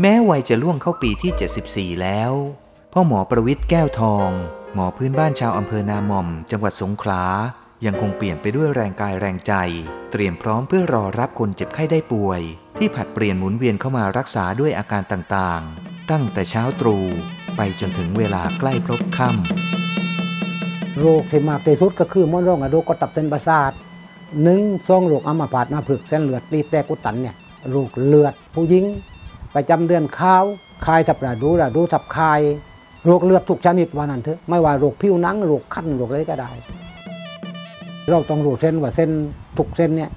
แม้วัยจะล่วงเข้าปีที่ 74 แล้ว พ่อหมอประวิทย์แก้วทอง หมอพื้นบ้านชาวอำเภอนาหม่อม จังหวัดสงขลา ยังคงเปลี่ยนไปด้วยแรงกายแรงใจ เตรียมพร้อมเพื่อรอรับคนเจ็บไข้ได้ป่วย ที่ผัดเปลี่ยนหมุนเวียนเข้ามารักษาด้วยอาการต่างๆ ตั้งแต่เช้าตรู่ไปจนถึงเวลาใกล้พลบค่ำโรคที่มากที่สุดก็คือมะเร็งอะโรคกระตับเส้นประสาท หนึ่งสองโรคอัมพาตหน้าผึกเส้นเลือดตีบแตกอุดตันเนี่ยโรคเลือด ผู้หญิงประจำเดือนข้าวคายสับระดูระดูสับคายโรคเลือดทุกชนิดว่านั้นเถอะไม่ว่าโรคผิวหนังโรคขั้นโรคอะไรก็ได้ เราต้องรู้เส้นว่าเส้นทุกเส้นเนี่ย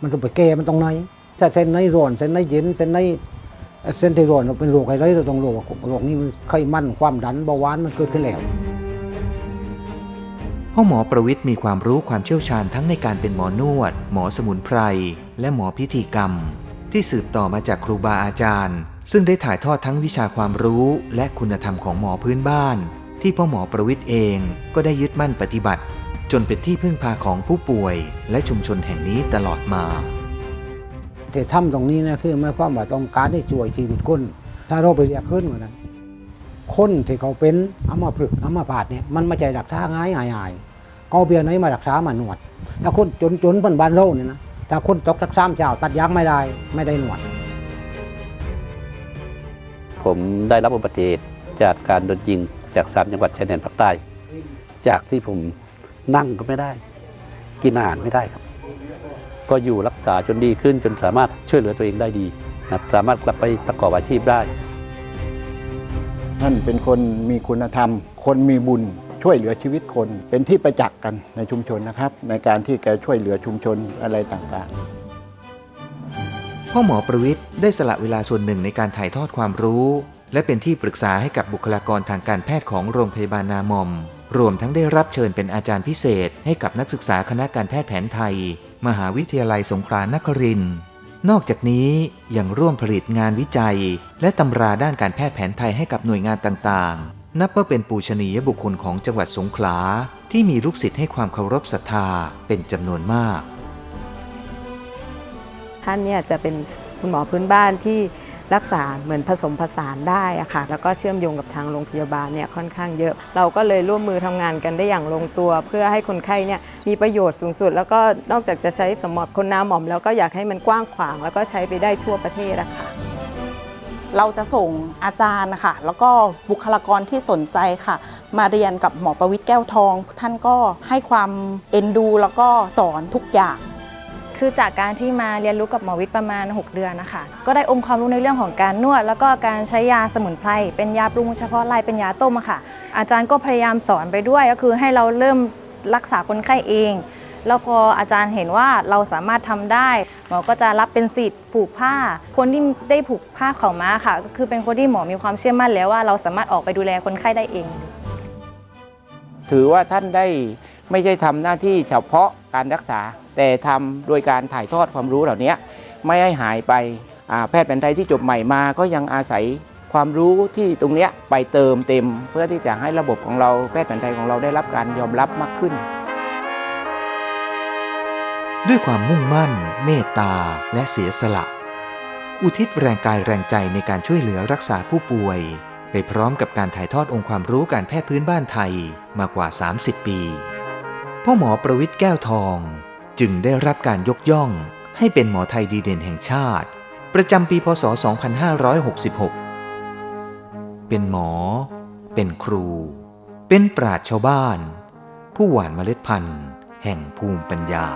มันต้องไปแก้มันตรงไหนถ้าเส้นไหนร้อนเส้นไหนเย็นเส้นไหนเส้นที่ร้อนเราเป็นโรคอะไรเราต้องรู้ว่าโรคนี้มันไขมันความดันเบาหวานมันเกิดขึ้นแล้ว พ่อหมอประวิทย์มีความรู้ความเชี่ยวชาญทั้งในการเป็นหมอนวด หมอสมุนไพร และหมอพิธีกรรม ที่สืบต่อมาจากครูบาอาจารย์ ซึ่งได้ถ่ายทอดทั้งวิชาความรู้ และคุณธรรมของหมอพื้นบ้าน ที่พ่อหมอประวิทย์เองก็ได้ยึดมั่นปฏิบัติ จนเป็นที่พึ่งพาของผู้ป่วย และชุมชนแห่งนี้ตลอดมาที่ทำตรงนี้นะคือหมายความว่าต้องการให้ช่วยชีวิตคนถ้าเราไปเรียกขึ้นกว่านั้น คนที่เขาเป็นอัมพฤกษ์อัมพาตเนี่ยมันไม่ใช่รักษาง่ายง่ายๆเขาเอาเบียร์ไหนมารักษามาหนวด ถ้าคนจนจนๆบ้านๆเราเนี่ยนะถ้าคนตกสักสามเจ้าตัดยางไม่ได้ไม่ได้หนวด ผมได้รับอุบัติเหตุจากการโดนยิงจากสามจังหวัดชายแดนภาคใต้ จากที่ผมนั่งก็ไม่ได้ กินอาหารไม่ได้ครับ ก็อยู่รักษาจนดีขึ้นจนสามารถช่วยเหลือตัวเองได้ดีนะสามารถกลับไปประกอบอาชีพได้ ท่านเป็นคนมีคุณธรรม คนมีบุญช่วยเหลือชีวิตคน เป็นที่ประจักษ์กันในชุมชนนะครับ ในการที่แกช่วยเหลือชุมชนอะไรต่างๆพ่อหมอประวิทย์ได้สละเวลาส่วนหนึ่งในการถ่ายทอดความรู้ และเป็นที่ปรึกษาให้กับบุคลากรทางการแพทย์ของโรงพยาบาลนามอม รวมทั้งได้รับเชิญเป็นอาจารย์พิเศษ ให้กับนักศึกษาคณะการแพทย์แผนไทย มหาวิทยาลัยสงขลานครินทร์ นอกจากนี้ยังร่วมผลิตงานวิจัย และตำราด้านการแพทย์แผนไทยให้กับหน่วยงานต่างๆ นับว่าเป็นปูชนียบุคคลของจังหวัดสงขลา ที่มีลูกศิษย์ให้ความเคารพศรัทธาเป็นจำนวนมาก ท่านเนี่ยจะเป็นคุณหมอพื้นบ้านที่ รักษาเหมือนผสมผสานได้อะค่ะแล้วก็เชื่อมโยงกับทางโรงพยาบาลเนี่ยค่อนข้างเยอะ เราก็เลยร่วมมือทำงานกันได้อย่างลงตัว เพื่อให้คนไข้เนี่ยมีประโยชน์สูงสุด แล้วก็นอกจากจะใช้สำหรับคนน้าหม่อม แล้วก็อยากให้มันกว้างขวาง แล้วก็ใช้ไปได้ทั่วประเทศอะค่ะเราจะส่งอาจารย์นะคะแล้วก็บุคลากรที่สนใจค่ะ มาเรียนกับหมอประวิทย์แก้วทอง ท่านก็ให้ความเอ็นดู แล้วก็สอนทุกอย่าง คือจากการที่มาเรียนรู้กับหมอวิทย์ประมาณ 6 เดือนนะคะก็ได้องค์ความรู้ในเรื่องของการนวด แล้วก็การใช้ยาสมุนไพรเป็นยาปรุงเฉพาะลายเป็นยาต้มค่ะ อาจารย์ก็พยายามสอนไปด้วย ก็คือให้เราเริ่มรักษาคนไข้เองแล้วพออาจารย์เห็นว่าเราสามารถทำได้หมอก็จะรับเป็นสิทธิ์ผูกผ้า คนที่ได้ผูกผ้าเข่าม้าค่ะ ก็คือเป็นคนที่หมอมีความเชื่อมั่นแล้วว่าเราสามารถออกไปดูแลคนไข้ได้เอง ถือว่าท่านได้ ไม่ใช่ทำหน้าที่เฉพาะการรักษา แต่ทำโดยการถ่ายทอดความรู้เหล่านี้ไม่ให้หายไปแพทย์แผนไทยที่จบใหม่มาก็ยังอาศัยความรู้ที่ตรงนี้ไปเติมเต็ม เพื่อที่จะให้ระบบของเราแพทย์แผนไทยของเราได้รับการยอมรับมากขึ้น ด้วยความมุ่งมั่น เมตตาและเสียสละ อุทิศแรงกายแรงใจในการช่วยเหลือรักษาผู้ป่วย ไปพร้อมกับการถ่ายทอดองค์ความรู้การแพทย์พื้นบ้านไทยมากว่า 30 ปี พ่อหมอประวิทย์แก้วทอง จึงได้รับการยกย่องให้เป็นหมอไทยดีเด่นแห่งชาติ ประจำปีพศ 2566 เป็นหมอ เป็นครู เป็นปราชญ์ชาวบ้าน ผู้หว่านเมล็ดพันธุ์ แห่งภูมิปัญญา